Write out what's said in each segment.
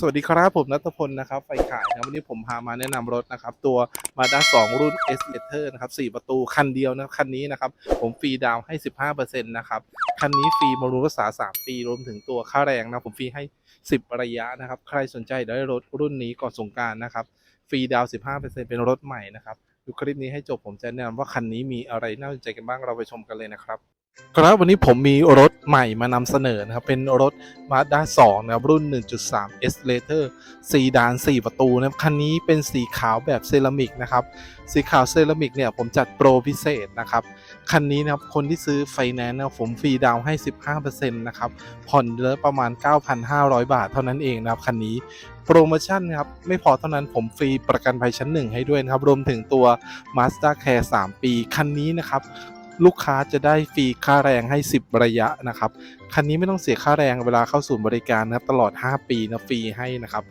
สวัสดีครับผมนัทพลนะครับไฟขายนะวันนี้ผมพามาแนะนำรถนะครับ ตัว Mazda 2 รุ่น S l e t e r นะครับ4ประตูคันเดียวนะคันนี้นะครับ ผมฟรีดาวให้ 15%นะครับ คันนี้ฟรีบำรุงรักษา 3 ปี รวมถึงตัวค่าแรงนะ ผมฟรีให้ 10 ระยะนะครับ ใครสนใจได้รถรุ่นนี้ก่อนสงการนะครับ ฟรีดาวน์15%เป็นรถใหม่นะครับ ดูคลิปนี้ให้จบผมจะแนะนำว่าคันนี้มีอะไรน่าสนใจกันบ้างเราไปชมกันเลยนะครับ ครับวันนี้ผมมีรถใหม่มานำเสนอนะครับ เป็นรถ Mazda 2 นะครับ รุ่น 1.3 S Later สีดาน 4 ประตูนะครับ คันนี้เป็นสีขาวแบบเซรามิกนะครับ สีขาวเซรามิกเนี่ยผมจัดโปรพิเศษนะครับ คันนี้นะครับ คนที่ซื้อไฟแนนซ์นะผมฟรีดาวให้ 15%นะครับ ผ่อนเดือประมาณ 9,500 บาทเท่านั้นเองนะครับ คันนี้โปรโมชั่นครับไม่พอเท่านั้นผมฟรีประกันภัยชั้นหนึ่งให้ด้วยนะครับ รวมถึงตัว Mazda Care 3 ปี คันนี้นะครับ ลูกค้าจะได้ฟรีค่าแรงให้ 10 ระยะนะครับ คันนี้ไม่ต้องเสียค่าแรงเวลาเข้าศูนย์บริการนะครับตลอด 5 ปีนะฟรีให้นะครับ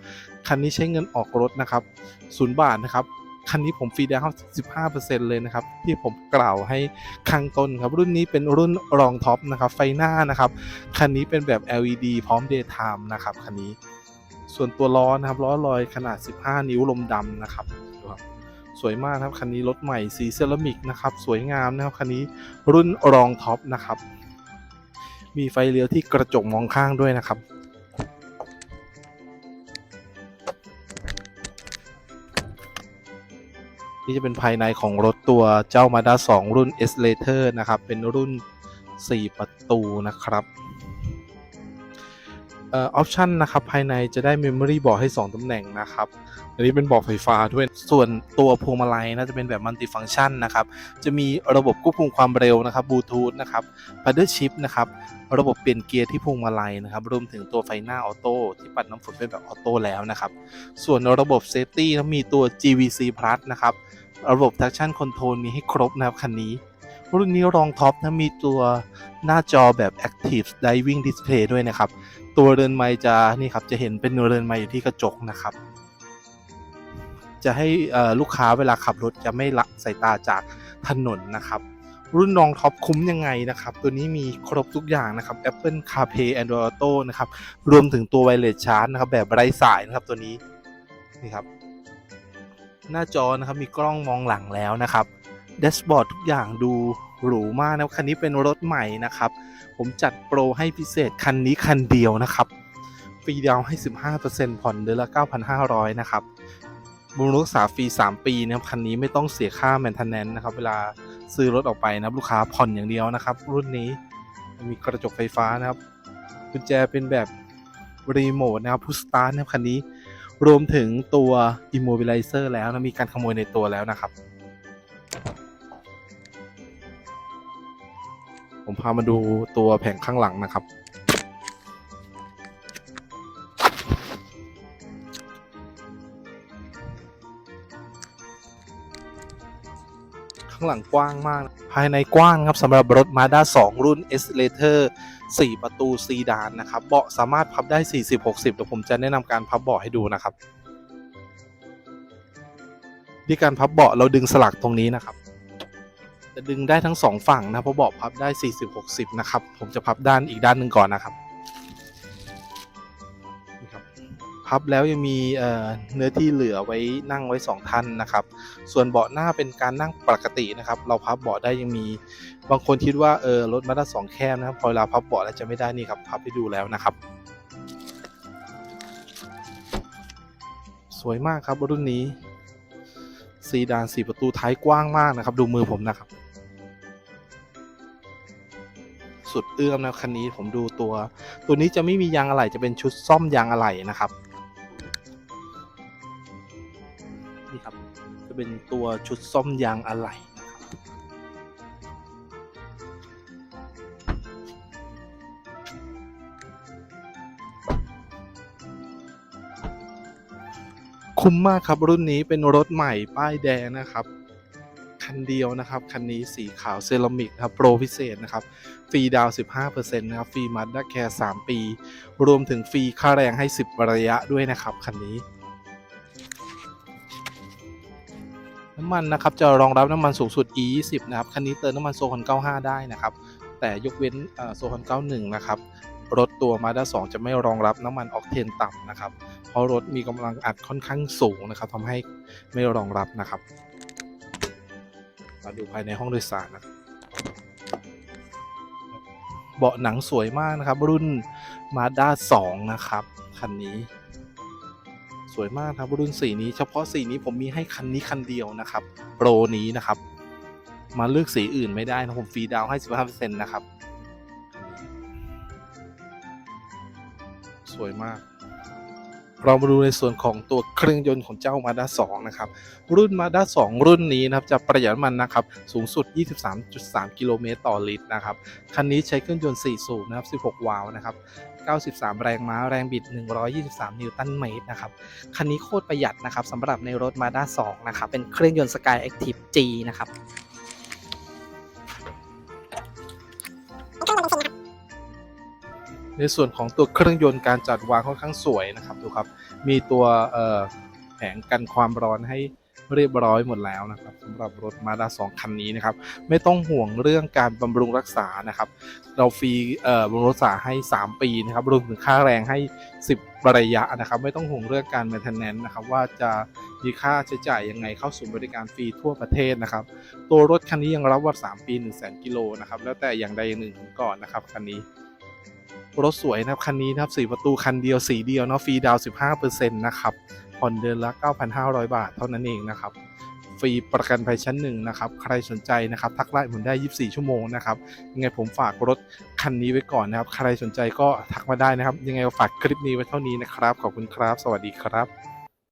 คันนี้ใช้เงินออกรถนะครับศูนย์บาทนะครับคันนี้ผมฟรีดาวน์15%เลยนะครับ ที่ผมกล่าวให้ข้างต้นครับ รุ่นนี้เป็นรุ่นรองท็อปนะครับ ไฟหน้านะครับ คันนี้เป็นแบบ LED พร้อม Daytime นะครับ คันนี้ ส่วนตัวล้อนะครับ ล้อลอยขนาด 15 นิ้วลมดำนะครับดูครับ สวยมากครับคันนี้รถใหม่สีเซรามิกนะครับสวยงามนะครับคันนี้รุ่นรองท็อปนะครับมีไฟเลี้ยวที่กระจกมองข้างด้วยนะครับนี่จะเป็นภายในของรถตัวเจ้า Mazda 2รุ่น S Later นะครับ เป็นรุ่น 4 ประตูนะครับ เอ่อออปชันนะครับภายในจะได้ Memory บอกให้ 2ตำแหน่งนะครับ อันนี้เป็นบอกไฟฟ้าด้วยส่วนตัวพวงมาลัยน่าจะเป็นแบบมัลติฟัง c t ชันนะครับ จะมีระบบควบคุมความเร็วนะครับบลูทูธนะครับ Paddle Shift นะครับระบบเปลี่ยนเกียร์ที่พวงมาลัยนะครับรวมถึงตัวไฟหน้าออโต้ที่ปัดน้ำฝนเป็นแบบออโต้แล้วนะครับ ส่วนระบบ Safety นะมีตัว GVC Plus นะครับระบบ Traction Control มีให้ครบนะครับคันนี้ รุ่นนี้รองท็อปนะมีตัวหน้าจอแบบ Active Diving Display ด้วยนะครับ ตัวเรือนไม้จะนี่ครับจะเห็นเป็นเรือนไม้อยู่ที่กระจกนะครับ จะให้ลูกค้าเวลาขับรถจะไม่ละสายตาจากถนนนะครับ รุ่นรองท็อปคุ้มยังไงนะครับ ตัวนี้มีครบทุกอย่างนะครับ Apple CarPlay Android Auto นะครับรวมถึงตัว Wireless Charge นะครับแบบไร้สายนะครับตัวนี้นี่ครับหน้าจอนะครับมีกล้องมองหลังแล้วนะครับแดชบอร์ดทุกอย่างดู หรูมากนะคันนี้เป็นรถใหม่นะครับ ผมจัดโปรให้พิเศษคันนี้คันเดียวนะครับฟรีดาวให้ 15%ผ่อนเดือนละ 9,500 นะครับบำรุงรักษาฟรี 3 ปีนะครับคันนี้ไม่ต้องเสียค่าแมนเทนแนนนะครับ เวลาซื้อรถออกไปนะลูกค้าผ่อนอย่างเดียวนะครับ รุ่นนี้มีกระจกไฟฟ้านะครับกุญแจเป็นแบบรีโมทนะครับพุชสตาร์ทนะครับคันนี้รวมถึงตัว Immobilizer แล้วนะมีการขโมยในตัวแล้วนะครับ พามาดูตัวแผงข้างหลังนะครับ ข้างหลังกว้างมาก ภายในกว้างครับสำหรับรถ Mazda 2 รุ่น S Later 4 ประตูซีดานนะครับ เบาะสามารถพับได้ 40-60เดี๋ยวผมจะแนะนำการพับเบาะให้ดูนะครับที่การพับเบาะเราดึงสลักตรงนี้นะครับ จะดึงได้ทั้งสองฝั่งนะเพราะเบาะพับได้ 40-60 นะครับ ผมจะพับด้านอีกด้านหนึ่งก่อนนะครับนี่ครับพับแล้วยังมีเนื้อที่เหลือไว้นั่งไว้ 2 ท่านนะครับ ส่วนเบาะหน้าเป็นการนั่งปกตินะครับ เราพับเบาะได้ยังมี บางคนคิดว่าเออรถมาด้าสองแคบนะครับพอเวลาพับเบาะแล้วจะไม่ได้นี่ครับพับให้ดูแล้วนะครับ สวยมากครับรุ่นนี้ซีดานสี่ประตูท้ายกว้างมากนะครับ ดูมือผมนะครับ สุดเอื้อมนะคันนี้ผมดูตัว ตัวนี้จะไม่มียางอะไหล่จะเป็นชุดซ่อมยางอะไหล่นะครับนี่ครับจะเป็นตัวชุดซ่อมยางอะไหล่คุ้มมากครับรุ่นนี้เป็นรถใหม่ป้ายแดงนะครับ คันเดียวนะครับ คันนี้สีขาวเซรามิกนะครับโปรพิเศษนะครับ ฟรีดาวน์15%นะครับ ฟรีมัดด้าแคร์3ปี รวมถึงฟรีค่าแรงให้ 10 ระยะด้วยนะครับ คันนี้ น้ำมันนะครับ จะรองรับน้ำมันสูงสุด E20 นะครับ คันนี้เติมน้ำมันโซฮอน95 ได้นะครับ แต่ยกเว้นเอ่อโซฮอน91 นะครับรถตัว Mazda 2 จะไม่รองรับน้ำมันออกเทนต่ำนะครับ เพราะรถมีกำลังอัดค่อนข้างสูงนะครับทำให้ไม่รองรับนะครับ มาดูภายในห้องโดยสารนะเบาะหนังสวยมากนะครับ รุ่น Mazda 2 นะครับ คันนี้ สวยมากครับรุ่นสีนี้ เฉพาะสีนี้ผมมีให้คันนี้คันเดียวนะครับ โปรนี้นะครับ มาเลือกสีอื่นไม่ได้นะผมฟรีดาวให้15%นะครับ สวยมาก เรามาดูในส่วนของตัวเครื่องยนต์ของเจ้า Mazda 2 นะครับ รุ่น Mazda 2 รุ่นนี้นะครับจะประหยัดน้ำมันนะครับ สูงสุด 23.3 กิโลเมตรต่อลิตรนะครับ คันนี้ใช้เครื่องยนต์ 4 สูบนะครับ 16 วาล์วนะครับ 93 แรงม้าแรงบิด 123 นิวตันเมตรนะครับ คันนี้โคตรประหยัดนะครับสำหรับในรถ Mazda 2 นะครับ เป็นเครื่องยนต์ Sky Active G นะครับ ในส่วนของตัวเครื่องยนต์การจัดวางค่อนข้างสวยนะครับดูครับ มีตัวแผงกันความร้อนให้เรียบร้อยหมดแล้วนะครับสำหรับรถ Mazda 2คันนี้นะครับ ไม่ต้องห่วงเรื่องการบำรุงรักษานะครับ เราฟรีบำรุงรักษาให้ 3 ปีนะครับรวมถึงค่าแรงให้ 10 ระยะนะครับ ไม่ต้องห่วงเรื่องการ maintenance นะครับ ว่าจะมีค่าใช้จ่ายยังไงเข้าสู่บริการฟรีทั่วประเทศนะครับ ตัวรถคันนี้ยังรับวัด3ปี 1 0 0 0 0 0กิโลนะครับแล้วแต่อย่างใดอย่างหนึ่งก่อนนะครับคันนี้ รถสวยนะครับคันนี้นะครับ4ประตูคันเดียวสีเดียวเนาะฟรีดาวน์15%นะครับผ่อนเดือนละ 9,500 บาทเท่านั้นเองนะครับฟรีประกันภัยชั้นหนึ่งนะครับ ใครสนใจนะครับ ทักไลน์ผมได้ 24 ชั่วโมงนะครับ ยังไงผมฝากรถคันนี้ไว้ก่อนนะครับ ใครสนใจก็ทักมาได้นะครับ ยังไงฝากคลิปนี้ไว้เท่านี้นะครับ ขอบคุณครับ สวัสดีครับ